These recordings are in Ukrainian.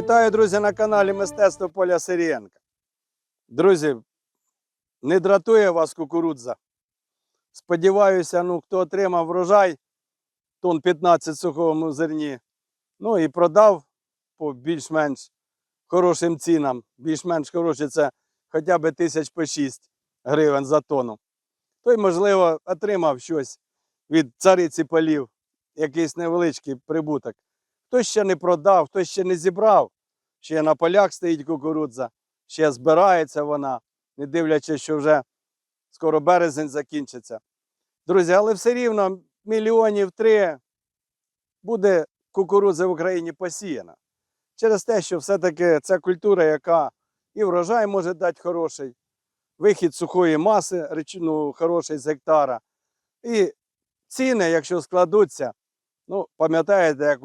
Вітаю, друзі, на каналі Мистецтво Поля Сирієнка. Друзі, не дратує вас кукурудза. Сподіваюся, ну, хто отримав врожай, тон 15 сухому зерні, ну і продав по більш-менш хорошим цінам. Більш-менш хороші це хоча б тисяч по 6 гривень за тонну. Той, можливо, отримав щось від цариці полів, якийсь невеличкий прибуток. Хтось ще не продав, хтось ще не зібрав. Ще на полях стоїть кукурудза, ще збирається вона, не дивлячись, що вже скоро березень закінчиться. Друзі, але все рівно мільйонів три буде кукурудзи в Україні посіяна. Через те, що все-таки це культура, яка і врожай може дати хороший, вихід сухої маси, ну, хороший з гектара. І ціни, якщо складуться, ну, пам'ятаєте, як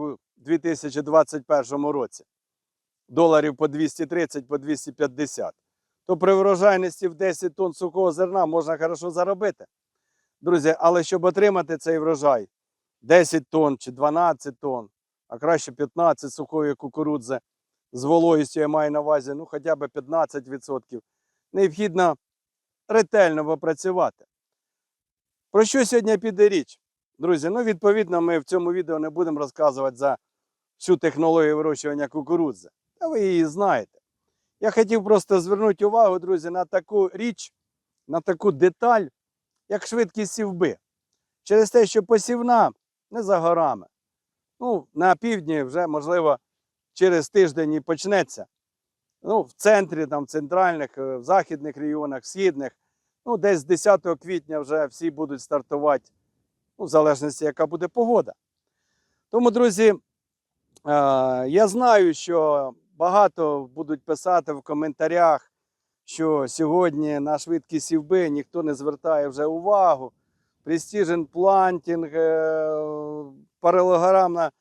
2021 році доларів по 230, по 250, то при врожайності в 10 тонн сухого зерна можна хорошо заробити. Друзі, але щоб отримати цей врожай 10 тонн чи 12 тонн, а краще 15 сухої кукурудзи з вологістю я маю на увазі, ну хоча б 15%, необхідно ретельно попрацювати. Про що сьогодні піде річ? Друзі, ну відповідно, ми в цьому відео не будемо розказувати за всю технологію вирощування кукурудзи. Та ви її знаєте. Я хотів просто звернути увагу, друзі, на таку річ, на таку деталь, як швидкість сівби. Через те, що посівна не за горами. Ну, на півдні вже, можливо, через тиждень і почнеться. Ну, в центрі, там, в центральних, е, в західних регіонах, східних. Ну, десь з 10 квітня вже всі будуть стартувати, ну, в залежності, яка буде погода. Тому, друзі, я знаю, що багато будуть писати в коментарях, що сьогодні на швидкість сівби ніхто не звертає вже увагу. Престижен плантінг, паралелограмна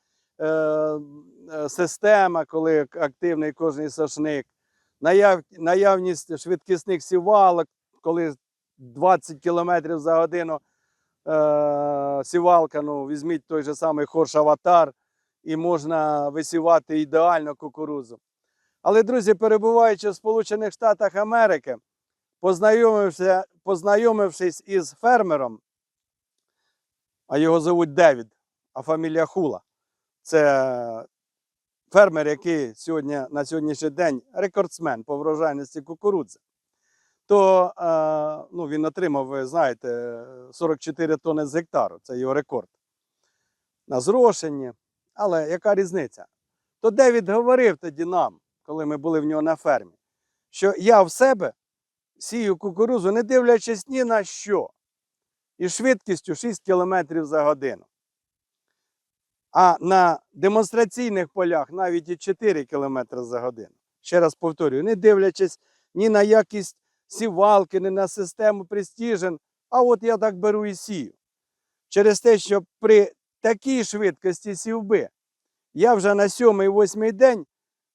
е, система, коли активний кожний сошник, наявність швидкісних сівалок, коли 20 км за годину е, сівалка, ну, візьміть той же самий хорш аватар, і можна висівати ідеально кукурудзу. Але, друзі, перебуваючи в Сполучених Штатах Америки, познайомившись із фермером, а його звуть Девід, а фамілія Хула. Це фермер, який сьогодні, на сьогоднішній день рекордсмен по врожайності кукурудзи. То е, ну, він отримав, ви знаєте, 44 тонни з гектару. Це його рекорд. На зрошенні. Але яка різниця? То Девід говорив тоді нам, коли ми були в нього на фермі, що я в себе сію кукурузу, не дивлячись ні на що, і швидкістю 6 км за годину. А на демонстраційних полях навіть і 4 км за годину. Ще раз повторюю, не дивлячись ні на якість сівалки, ні на систему престіжен, а от я так беру і сію. Через те, що при такій швидкості сівби я вже на 7-8 день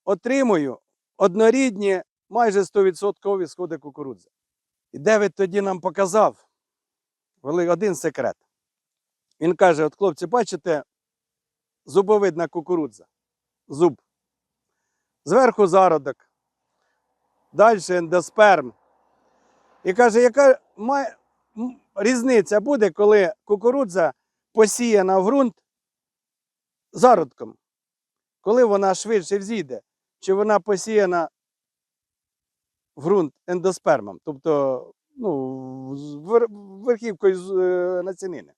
отримую однорідні майже 100% сходи кукурудзи. І Девід тоді нам показав один секрет. Він каже: от хлопці, бачите, зубовидна кукурудза, зуб. Зверху зародок, далі ендосперм. І каже, яка має, різниця буде, коли кукурудза посіяна в ґрунт зародком, коли вона швидше взійде, чи вона посіяна в ґрунт ендоспермом, тобто ну, верхівкою е.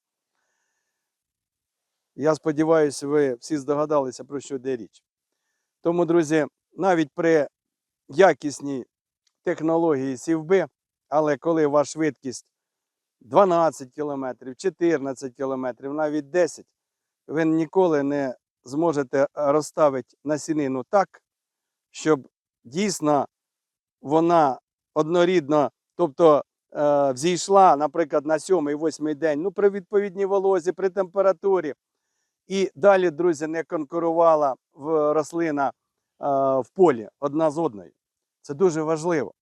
Я сподіваюся, ви всі здогадалися, про що йде річ. Тому, друзі, навіть при якісній технології сівби, але коли ваша швидкість 12 км, 14 км, навіть 10, ви ніколи не зможете розставити насінину так, щоб дійсно вона однорідно, тобто е, взійшла, наприклад, на 7-8 день, ну, при відповідній волозі, при температурі. І далі, друзі, не конкурувала в рослина е, в полі одна з одною. Це дуже важливо.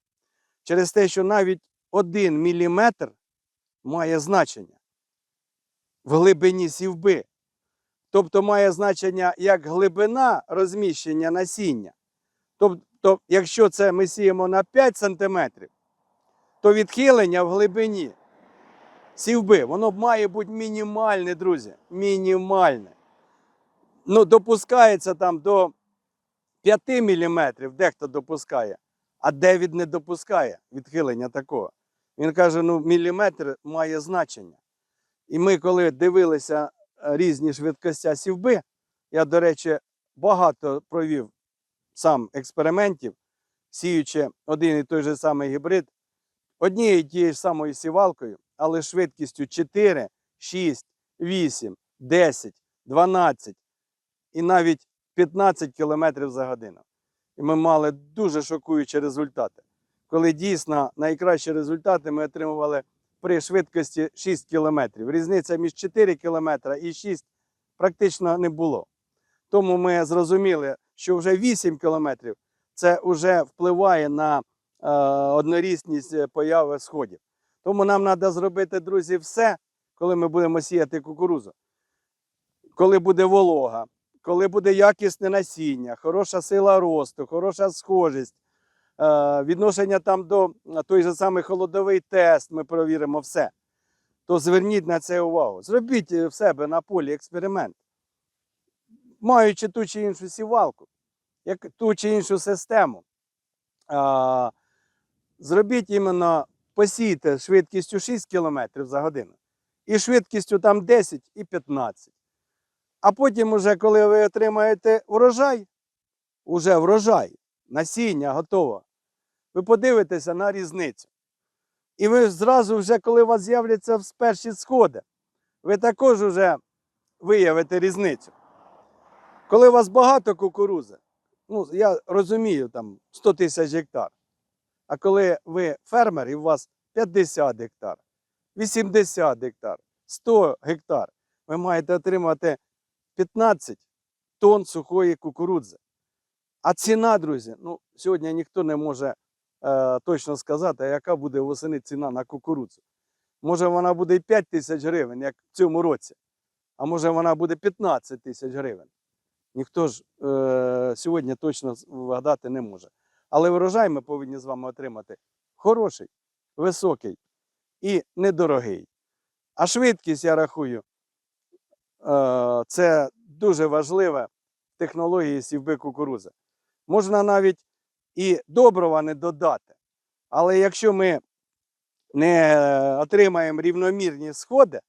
Через те, що навіть один міліметр має значення в глибині сівби. Тобто має значення як глибина розміщення насіння, Тобто, якщо це ми сіємо на 5 см, то відхилення в глибині сівби, воно має бути мінімальне, друзі. Мінімальне. Ну, допускається там до 5 мм, дехто допускає, а 9 не допускає відхилення такого. Він каже: ну, міліметр має значення. І ми, коли дивилися е, різні швидкостя сівби, я, до речі, багато провів сам експериментів, сіючи один і той же самий гібрид, однією тією ж самою сівалкою, але швидкістю 4, 6, 8, 10, 12 і навіть 15 км за годину. І ми мали дуже шокуючі результати. Коли дійсно найкращі результати ми отримували при швидкості 6 км. Різниця між 4 км і 6 практично не було. Тому ми зрозуміли, що вже 8 км це вже впливає на е, однорідність е, появи сходів. Тому нам треба зробити, друзі, все, коли ми будемо сіяти кукурузу. Коли буде волога, коли буде якісне насіння, хороша сила росту, хороша схожість, відношення там до е, той же самий холодовий тест, ми провіримо все. То зверніть на це увагу. Зробіть е, в себе на полі експеримент. Маючи ту чи іншу сівалку, як ту чи іншу систему, а, зробіть іменно посійте швидкістю 6 км за годину і швидкістю там 10 і 15. А потім, уже, коли ви отримаєте врожай, уже врожай, насіння готово, ви подивитеся на різницю. І ви зразу, вже, коли у вас з'являться перші сходи, ви також вже виявите різницю. Коли у вас багато кукурузи, ну я розумію, там 100 тисяч гектар. А коли ви фермер і у вас 50 гектар, 80 гектар, 100 гектар, ви маєте отримати 15 тонн сухої кукурудзи. А ціна, друзі, ну сьогодні ніхто не може точно сказати, яка буде восени ціна на кукурудзу. Може вона буде і 5 тисяч гривень, як в цьому році, а може вона буде 15 тисяч гривень. Ніхто ж е, сьогодні точно вгадати не може. Але врожай ми повинні з вами отримати хороший, високий і недорогий. А швидкість, я рахую, е, це дуже важлива технологія сівби кукурузи. Можна навіть і добрива не додати. Але якщо ми не отримаємо рівномірні сходи,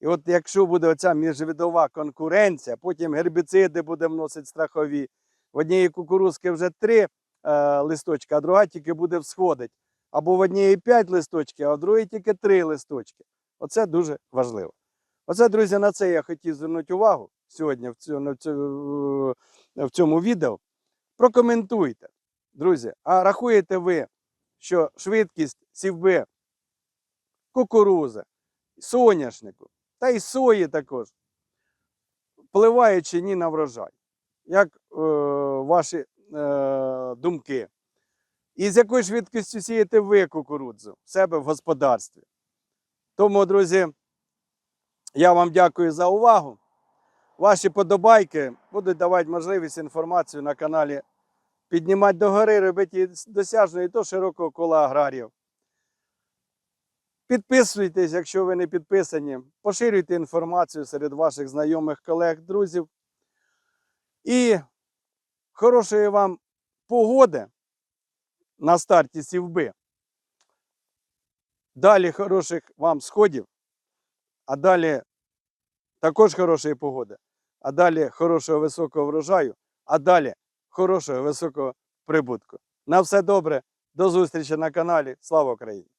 і от якщо буде оця міжвидова конкуренція, потім гербіциди буде вносити страхові. В однієї кукурузки вже три е, листочки, а друга тільки буде всходити. Або в однієї п'ять листочків, а в другій тільки три листочки. Оце дуже важливо. Оце, друзі, на це я хотів звернути увагу сьогодні в цьому, в цьому відео. Прокоментуйте, друзі. А рахуєте ви, що швидкість сівби кукурузи, соняшнику та й сої також впливає чи ні на врожай? Як е, ваші е, думки? І з якою швидкістю сієте ви кукурудзу в себе в господарстві? Тому, друзі, я вам дякую за увагу. Ваші подобайки будуть давати можливість інформацію на каналі піднімати догори, робити її досяжною до широкого кола аграріїв. Підписуйтесь, якщо ви не підписані, поширюйте інформацію серед ваших знайомих, колег, друзів. І хорошої вам погоди на старті сівби. Далі хороших вам сходів, а далі також хорошої погоди, а далі хорошого високого врожаю, а далі хорошого високого прибутку. На все добре, до зустрічі на каналі. Слава Україні!